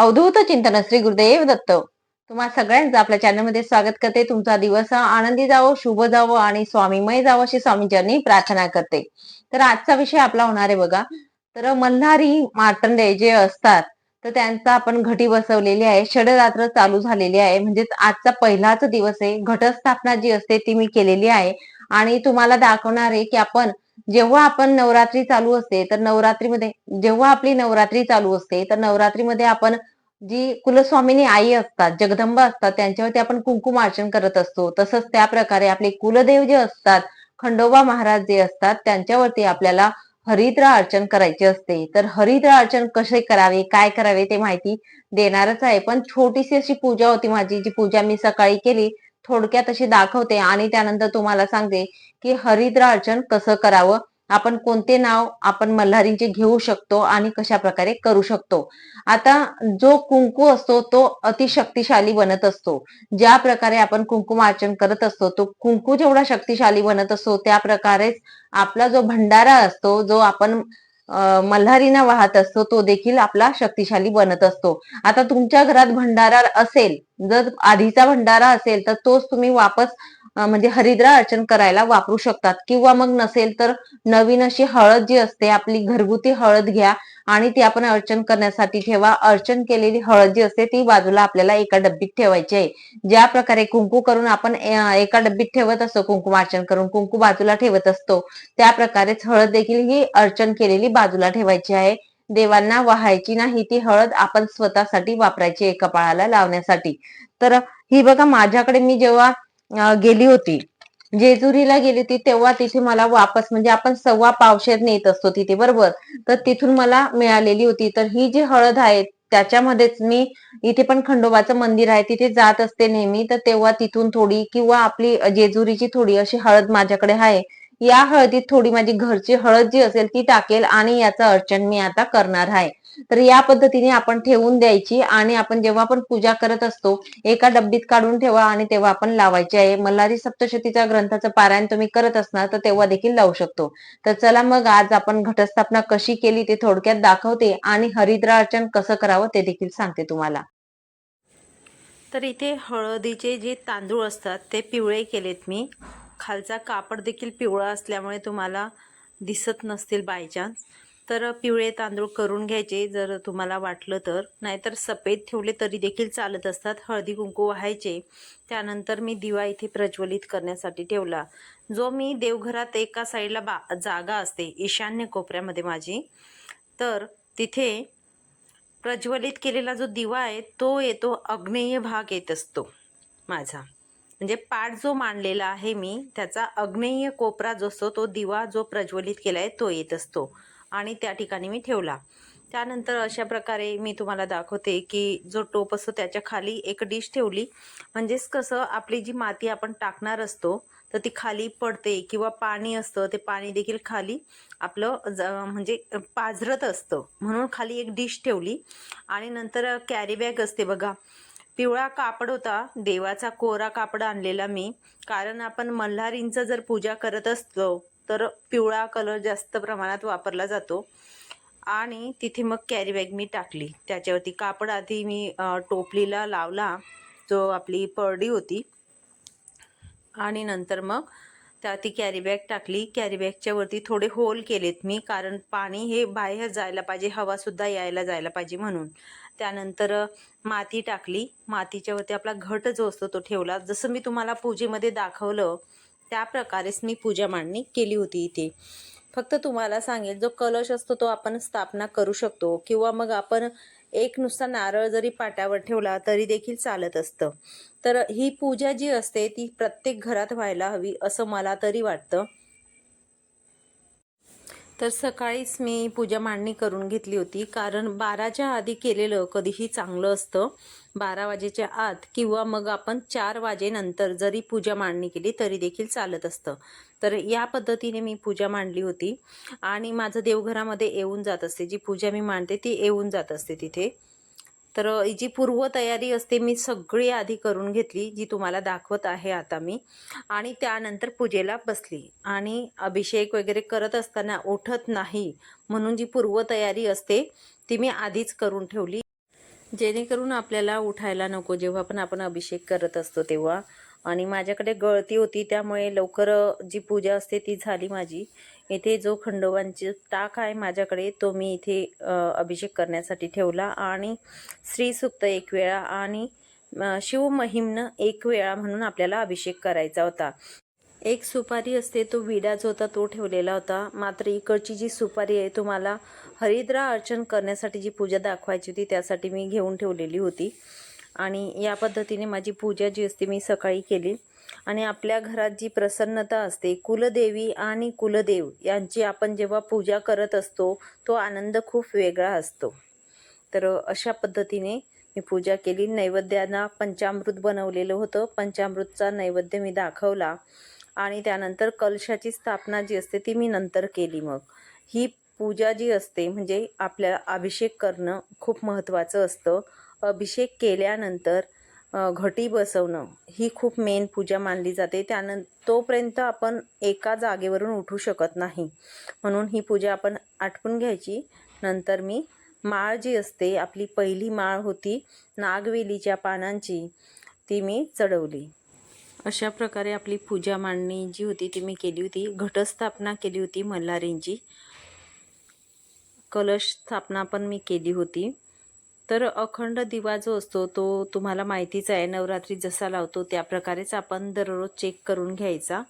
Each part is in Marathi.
अवधूत चिंतन श्री गुरुदेव दत्त. तुम्हा सगळ्यांचं आपल्या चॅनलमध्ये स्वागत करते. तुमचा दिवस हा आनंदी जावो शुभ जावो आणि स्वामीमय जावो अशी स्वामींच्यांनी प्रार्थना करते. तर आजचा विषय आपला होणार आहे बघा. तर मल्हारी मार्तंडे जे असतात तर त्यांचा आपण घटी बसवलेली आहे. षडरात्र चालू झालेली आहे. म्हणजेच आजचा पहिलाच दिवस आहे. घटस्थापना जी असते ती मी केलेली आहे. आणि तुम्हाला दाखवणार आहे की आपण जेव्हा आपण नवरात्री चालू असते तर नवरात्रीमध्ये जेव्हा आपली नवरात्री चालू असते तर नवरात्रीमध्ये आपण जी कुलस्वामिनी आई असतात जगदंबा असतात त्यांच्यावरती आपण कुंकुमार्चन करत असतो. तसंच त्या प्रकारे आपले कुलदेव जे असतात खंडोबा महाराज जे असतात त्यांच्यावरती आपल्याला हरिद्रा अर्चन करायचे असते. तर हरिद्रा अर्चन कसे करावे काय करावे ते माहिती देणारच आहे. पण छोटीशी अशी पूजा होती माझी जी पूजा मी सकाळी केली थोडक्यात अशी दाखवते आणि त्यानंतर तुम्हाला सांगते की हरिद्रा अर्चन कसं करावं. आपण कोणते नाव आपण मल्हारींचे घेऊ शकतो आणि कशा प्रकारे करू शकतो. आता जो कुंकू असतो तो अतिशक्तिशाली बनत असतो. ज्या प्रकारे आपण कुंकुमार्चन करत असतो तो कुंकू जेवढा शक्तिशाली बनत असतो त्या प्रकारेच आपला जो भंडारा असतो जो आपण मल्हारीना वाहत असतो तो देखील आपला शक्तिशाली बनत असतो. आता तुमच्या घरात भंडारा असेल जर आधीचा भंडारा असेल तर तोच तुम्ही वापस म्हणजे हरिद्रा अर्चन करायला वापरू शकतात. किंवा मग नसेल तर नवीन अशी हळद जी असते आपली घरगुती हळद घ्या आणि ती आपण अर्चन करण्यासाठी ठेवा. अर्चन केलेली हळद जी असते ती बाजूला आपल्याला एका डब्बीत ठेवायची आहे. ज्या प्रकारे कुंकू करून आपण एका डब्बीत ठेवत असतो कुंकुमार्चन करून कुंकू बाजूला ठेवत असतो त्या प्रकारेच हळद देखील ही अर्चन केलेली बाजूला ठेवायची आहे. देवांना वाहायची नाही ती हळद आपण स्वतःसाठी वापरायची आहे कपाळाला लावण्यासाठी. तर ही बघा माझ्याकडे मी जेव्हा गेली होती. जेजुरीला गेली होती तेव्हा तिथे मला वापस म्हणजे आपण सव्वा पावशेत नेत असतो तिथे बरोबर? तर तिथून मला मिळालेली होती. तर ही जी हळद आहे त्याच्यामध्येच मी इथे पण खंडोबाचं मंदिर आहे तिथे जात असते नेहमी. तर तेव्हा तिथून थोडी किंवा आपली जेजुरीची थोडी अशी हळद माझ्याकडे आहे. या हळदीत थोडी माझी घरची हळद जी असेल ती टाकेल आणि याचं अर्चन मी आता करणार आहे. तर या पद्धतीने आपण ठेवून द्यायची आणि आपण जेव्हा आपण पूजा करत असतो एका डब्बीत काढून ठेवा आणि तेव्हा आपण लावायची आहे. मल्हारी सप्तशतीच्या ग्रंथाचं पारायण तुम्ही करत असणार तर तेव्हा देखील लावू शकतो. तर चला मग आज आपण घटस्थापना कशी केली ते थोडक्यात दाखवते आणि हरिद्रा अर्चन कसं करावं ते देखील सांगते तुम्हाला. तर इथे हळदीचे जे तांदूळ असतात ते पिवळे केलेत मी. खालचा कापड देखील पिवळा असल्यामुळे तुम्हाला दिसत नसतील बाय चान्स तर पिवळे तांदूळ करून घ्यायचे जर तुम्हाला वाटलं तर. नाहीतर सफेद ठेवले तरी देखील चालत असतात. हळदी कुंकू व्हायचे. त्यानंतर मी दिवा इथे प्रज्वलित करण्यासाठी ठेवला. जो मी देवघरात एका साईडला बा जागा असते ईशान्य कोपऱ्यामध्ये माझी तर तिथे प्रज्वलित केलेला जो दिवा आहे तो येतो अग्नेय भाग येत असतो माझा. म्हणजे पाठ जो मांडलेला आहे मी त्याचा अग्नेय कोपरा जो असतो तो दिवा जो प्रज्वलित केला आहे तो येत असतो. आणि त्या ठिकाणी मी ठेवला. त्यानंतर अशा प्रकारे मी तुम्हाला दाखवते की जो टोप असतो त्याच्याखाली एक डिश ठेवली. म्हणजेच कसं आपली जी माती आपण टाकणार असतो तर ती खाली पडते किंवा पाणी असतं ते पाणी देखील खाली आपलं ज म्हणजे पाझरत असतं. म्हणून खाली एक डिश ठेवली. आणि नंतर कॅरी बॅग असते बघा. पिवळा कापड होता देवाचा कोरा कापड आणलेला मी. कारण आपण मल्हारींचं जर पूजा करत असतो तर पिवळा कलर जास्त प्रमाणात वापरला जातो. आणि तिथे मग कॅरी बॅग मी टाकली. त्याच्यावरती कापड आधी मी टोपलीला लावला जो आपली परडी होती. आणि नंतर मग त्या ती कॅरी बॅग टाकली. कॅरी बॅगच्या वरती थोडे होल केलेत मी कारण पाणी हे बाहेर जायला पाहिजे हवासुद्धा यायला जायला पाहिजे म्हणून. त्यानंतर माती टाकली. मातीच्या वरती आपला घट जो असतो तो ठेवला. जसं मी तुम्हाला पूजेमध्ये दाखवलं त्या प्रकारेच मी पूजा मांडणी केली होती इथे. फक्त तुम्हाला सांगेल जो कलश असतो तो आपण स्थापना करू शकतो किंवा मग आपण एक नुसता नारळ जरी पाट्यावर ठेवला तरी देखील चालत असतं. तर ही पूजा जी असते ती प्रत्येक घरात व्हायला हवी असं मला तरी वाटतं. तर सकाळीच मी पूजा मांडणी करून घेतली होती. कारण बाराच्या आधी केलेलं कधीही चांगलं असतं. बारा वाजेच्या आत किंवा मग आपण चार वाजेनंतर जरी पूजा मांडणी केली तरी देखील चालत असतं. तर या पद्धतीने मी पूजा मांडली होती. आणि माझं देवघरामध्ये येऊन जात असते. जी पूजा मी मांडते ती येऊन जात असते तिथे. तर जी पूर्वतयारी असते मी सगळी आधी करून घेतली जी तुम्हाला दाखवत आहे आता मी. आणि त्यानंतर पूजेला बसली. आणि अभिषेक वगैरे करत असताना उठत नाही म्हणून जी पूर्वतयारी असते ती मी आधीच करून ठेवली. जेणेकरून आपल्याला उठायला नको जेव्हा पण आपण अभिषेक करत असतो तेव्हा. आणि माझ्याकडे गळती होती त्यामुळे लवकर जी पूजा असते ती झाली माझी. इथे जो खंडोबांची टाक आहे माझ्याकडे तो मी इथे अभिषेक करण्यासाठी ठेवला. आणि श्रीसुक्त एक वेळा आणि शिवमहिमनं एक वेळा म्हणून आपल्याला अभिषेक करायचा होता. एक सुपारी असते तो विडा जो होता तो ठेवलेला होता. मात्र इकडची जी सुपारी आहे तुम्हाला हरिद्रा अर्चन करण्यासाठी जी पूजा दाखवायची होती त्यासाठी मी घेऊन ठेवलेली होती. आणि या पद्धतीने माझी पूजा जी असते मी सकाळी केली. आणि आपल्या घरात जी प्रसन्नता असते कुलदेवी आणि कुलदेव यांची आपण जेव्हा पूजा करत असतो तो आनंद खूप वेगळा असतो. तर अशा पद्धतीने मी पूजा केली. नैवेद्याला पंचामृत बनवलेलं होतं. पंचामृतचा नैवेद्य मी दाखवला आणि त्यानंतर कलशाची स्थापना जी असते ती मी नंतर केली मग. ही पूजा जी असते म्हणजे आपल्याला अभिषेक करणं खूप महत्त्वाचं असतं. अभिषेक केल्यानंतर घटी बसवणं ही खूप मेन पूजा मानली जाते. त्यानं तोपर्यंत आपण एका जागेवरून उठू शकत नाही. म्हणून ही पूजा आपण आटपून घ्यायची. नंतर मी माळ जी असते आपली पहिली माळ होती नागवेलीच्या पानांची ती मी चढवली. अशा प्रकारे आपली पूजा मांडणी जी होती ती मी केली होती. घटस्थापना केली होती मल्हारींची. कलश स्थापना पण मी केली होती. तर अखंड दिवा जो असतो तो तुम्हाला माहितीच आहे. नवरात्री जसा लावतो त्या प्रकारेच आपण दररोज चेक करून घ्यायचा.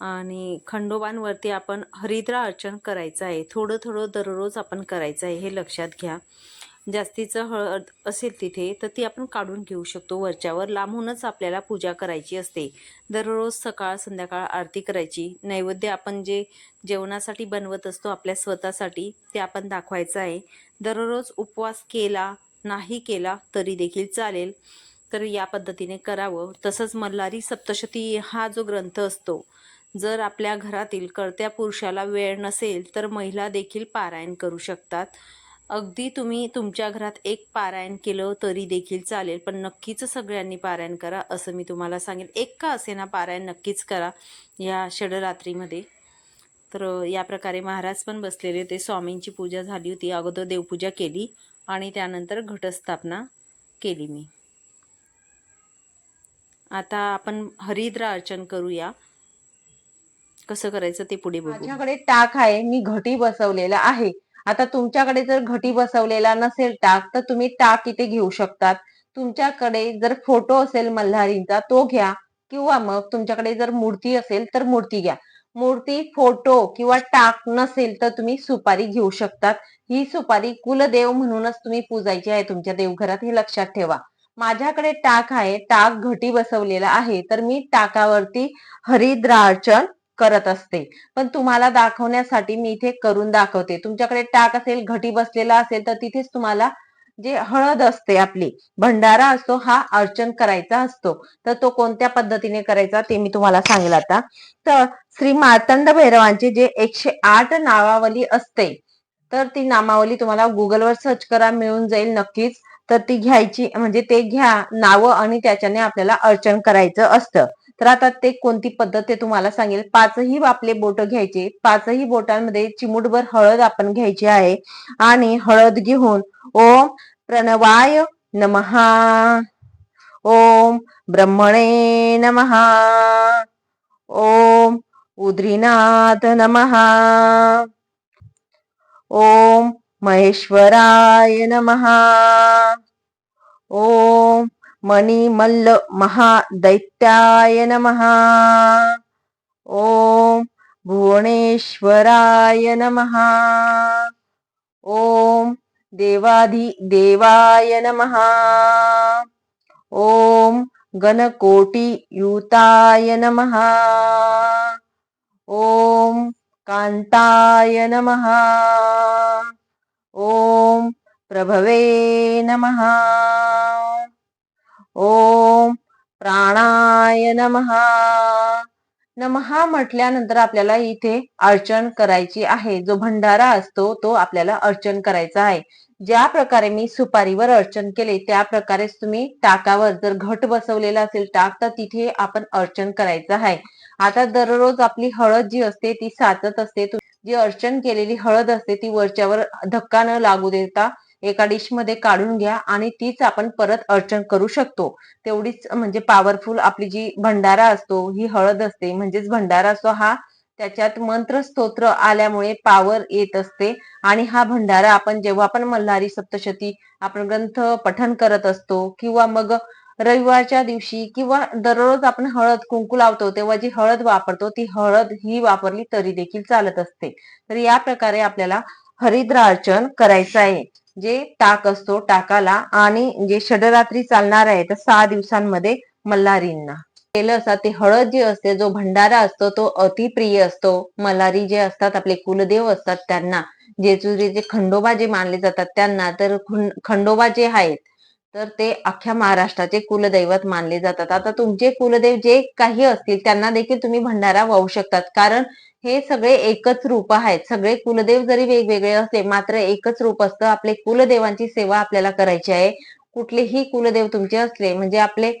आणि खंडोबांवरती आपण हरिद्रा अर्चन करायचं आहे. थोडं थोडं दररोज आपण करायचं आहे हे लक्षात घ्या. जास्तीचं हळद असेल तिथे तर ती आपण काढून घेऊ शकतो. वरच्यावर लांबूनच आपल्याला पूजा करायची असते. दररोज सकाळ संध्याकाळ आरती करायची. नैवेद्य आपण जे जेवणासाठी बनवत असतो आपल्या स्वतःसाठी ते आपण दाखवायचं आहे. दररोज उपवास केला नाही केला तरी देखील चालेल. तर या पद्धतीने करावं. तसंच मल्हारी सप्तशती हा जो ग्रंथ असतो जर आपल्या घरातील कर्त्या पुरुषाला वेळ नसेल तर महिला देखील पारायण करू शकतात. अगदी तुम्ही तुमच्या घरात एक पारायण केलं तरी देखील चालेल पण नक्कीच सगळ्यांनी पारायण करा असं मी तुम्हाला सांगेन. एक का असेना पारायण नक्कीच करा या षडरात्रीमध्ये. तर या प्रकारे महाराज पण बसलेले होते. स्वामींची पूजा झाली होती. अगोदर देवपूजा केली आणि त्यानंतर घटस्थापना केली मी. आता आपण हरिद्रा अर्चन करूया. कसं करायचं ते पुढे माझ्याकडे टाक आहे. मी घटी बसवलेला आहे. आता तुमच्याकडे जर घटी बसवलेला नसेल टाक तर तुम्ही टाक इथे घेऊ शकतात. तुमच्याकडे जर फोटो असेल मल्हारींचा तो घ्या. किंवा मग तुमच्याकडे जर मूर्ती असेल तर मूर्ती घ्या. मूर्ती फोटो किंवा टाक नसेल तर तुम्ही सुपारी घेऊ शकतात. ही सुपारी कुलदेव म्हणूनच तुम्ही पूजायची आहे तुमच्या देवघरात हे लक्षात ठेवा. माझ्याकडे टाक आहे टाक घटी बसवलेला आहे. तर मी टाकावरती हरिद्रार्चन करत असते. पण तुम्हाला दाखवण्यासाठी मी इथे करून दाखवते. तुमच्याकडे टाक असेल घटी बसलेला असेल तर तिथेच तुम्हाला जे हळद असते आपली भंडारा असतो हा अर्चन करायचा असतो. तर तो कोणत्या पद्धतीने करायचा ते मी तुम्हाला सांगेल आता. तर श्री मार्तंड भैरवांची जे एकशे आठ नावावली असते तर ती नामावली तुम्हाला गुगलवर सर्च करा मिळून जाईल नक्कीच. तर ती घ्यायची म्हणजे ते घ्या नावं आणि त्याच्याने आपल्याला अर्चन करायचं असतं. तर आता ते कोणती पद्धत ते तुम्हाला सांगेल. पाचही आपले बोट घ्यायचे. पाचही बोटांमध्ये चिमुटभर हळद आपण घ्यायची आहे. आणि हळद घेऊन ओम प्रणवाय नमहा ओम ब्रह्मणे नमहा ओम उद्रीनाथ नमहा ओम महेश्वराय नमहा ओम मणिमल्ल महादैत्याय नमहा ओम भुवनेश्वराय नमहा ओम देवाधि देवाय नमहा ओम गणकोटी युताय नमहा ओम कांताय नमहा ओम प्रभवे नमहा ओम प्राणाय नमहा नमहा म्हटल्यानंतर आपल्याला इथे अर्चन करायची आहे. जो भंडारा असतो तो आपल्याला अर्चन करायचा आहे. ज्या प्रकारे मी सुपारीवर अर्चन केले त्या प्रकारेच तुम्ही टाकावर जर घट बसवलेला असेल टाक तर तिथे आपण अर्चन करायचं आहे. आता दररोज आपली हळद जी असते ती साचत असते. जी अर्चन केलेली हळद असते ती वरच्यावर धक्का न लागू देता एका डिशमध्ये काढून घ्या आणि तीच आपण परत अर्चन करू शकतो. तेवढीच म्हणजे पॉवरफुल आपली जी भंडारा असतो ही हळद असते म्हणजेच भंडारा असतो हा त्याच्यात मंत्र स्तोत्र आल्यामुळे पावर येत असते. आणि हा भंडारा आपण जेव्हा आपण मल्हारी सप्तशती आपण ग्रंथ पठन करत असतो किंवा मग रविवारच्या दिवशी किंवा दररोज आपण हळद कुंकू लावतो तेव्हा जी हळद वापरतो ती हळद ही वापरली तरी देखील चालत असते. तर या प्रकारे आपल्याला हरिद्रार्चन करायचं आहे. जे टाक असतो टाकाला आणि जे षडरात्री चालणार आहे तर सहा दिवसांमध्ये मल्हारींना. केलं असतात ते हळद जी असते जो भंडारा असतो तो अतिप्रिय असतो. मल्हारी जे असतात आपले कुलदेव असतात त्यांना. जेजुरीचे खंडोबा जे मानले जातात त्यांना तर खंडोबा जे आहेत तर ते अख्ख्या महाराष्ट्राचे कुलदैवत मानले जातात. आता तुमचे कुलदेव जे काही असतील त्यांना देखील तुम्ही भंडारा वाहू शकतात. कारण हे सगळे एकच रूप आहेत. सगळे कुलदेव जरी वेगवेगळे असले मात्र एकच रूप असतं. आपले कुलदेवांची सेवा आपल्याला करायची आहे. कुठलेही कुलदेव तुमचे असले म्हणजे आपले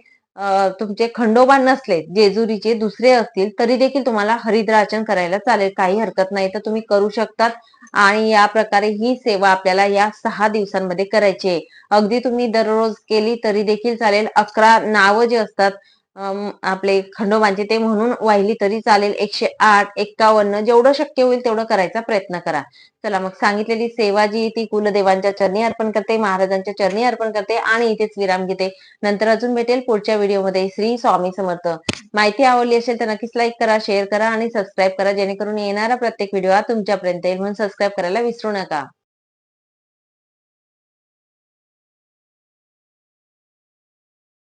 तुमचे खंडोबा नसले जेजुरीचे दुसरे असतील तरी देखील तुम्हाला हरिद्राचन करायला चालेल. काही हरकत नाही तर तुम्ही करू शकतात. आणि या प्रकारे ही सेवा आपल्याला या सहा दिवसांमध्ये करायची आहे. अगदी तुम्ही दररोज केली तरी देखील चालेल. अकरा नावं जे असतात आपले खंडोबांचे ते म्हणून वाहिली तरी चालेल. एकशे आठ एक्कावन्न जेवढं शक्य होईल तेवढं करायचा प्रयत्न करा. चला मग सांगितलेली सेवा जी ती कुलदेवांच्या चरणी अर्पण करते महाराजांच्या चरणी अर्पण करते आणि इथेच विराम घेते. नंतर अजून भेटेल पुढच्या व्हिडिओमध्ये. श्री स्वामी समर्थ. माहिती आवडली असेल तर नक्कीच लाईक करा शेअर करा आणि सबस्क्राईब करा जेणेकरून येणारा प्रत्येक व्हिडिओ हा तुमच्यापर्यंत येईल. म्हणून सबस्क्राईब करायला विसरू नका.